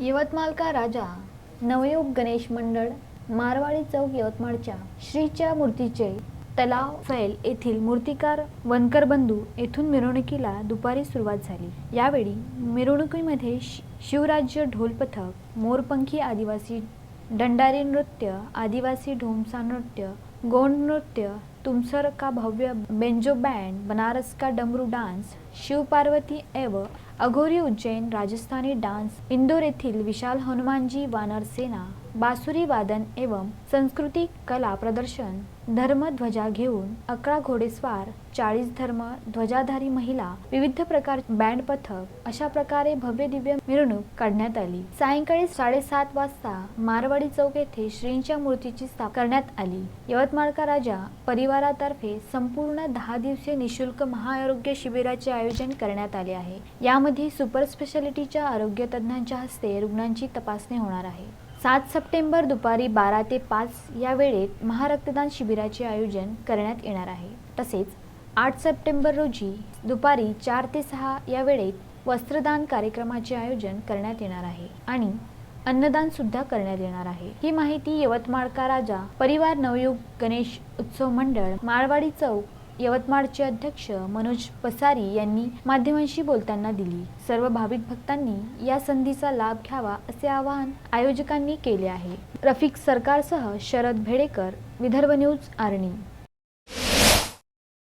यवतमाळका राजा नवयोग गणेश मंडळ मारवाडी चौक यवतमाळच्या श्रीच्या मूर्तीचे तलाव फैल येथील मूर्तिकार वनकर बंधू येथून मिरवणुकीला दुपारी सुरुवात झाली. यावेळी मिरवणुकीमध्ये शि- शिवराज्य ढोल पथक मोरपंखी आदिवासी दंडारी नृत्य आदिवासी ढोमसा नृत्य गोंड नृत्य तुमसर का भव्य बेंजो बँड बनारस का डमरू डान्स शिवपार्वती एव अघोरी उज्जैन राजस्थानी डान्स इंदोर येथील विशाल हनुमानजी वानर सेना बासुरी वादन एवं सांस्कृतिक कला प्रदर्शन धर्मध्वजा घेऊन अकरा घोडेस्वार चाळीस धर्म ध्वजाधारी महिला विविध प्रकार बँड पथक अशा प्रकारे भव्य दिव्य मिरवणूक काढण्यात आली. सायंकाळी साडेसात वाजता मारवाडी चौक येथे श्रींच्या मूर्तीची स्थापना करण्यात आली. यवतमाळका राजा परिवारातर्फे संपूर्ण दहा दिवसीय निशुल्क महाआरोग्य शिबिराचे आयोजन करण्यात आले आहे. यामध्ये सुपर स्पेशालिटीच्या आरोग्य तज्ज्ञांच्या हस्ते रुग्णांची तपासणी होणार आहे. सात सप्टेंबर दुपारी बारा ते पाच या वेळेत महारक्तदान शिबिराचे आयोजन करण्यात येणार आहे. तसेच आठ सप्टेंबर रोजी दुपारी चार ते सहा या वेळेत वस्त्रदान कार्यक्रमाचे आयोजन करण्यात येणार आहे आणि अन्नदान सुद्धा करण्यात येणार आहे. ही माहिती यवतमाळका राजा परिवार नवयुग गणेश उत्सव मंडळ माळवाडी चौक यवतमाळचे अध्यक्ष मनोज पसारी यांनी माध्यमांशी बोलताना दिली. सर्व भाविक भक्तांनी या संधीचा लाभ घ्यावा असे आवाहन आयोजकांनी केले आहे. रफिक सरकारसह शरद भेडेकर विदर्भ न्यूज आर्णी.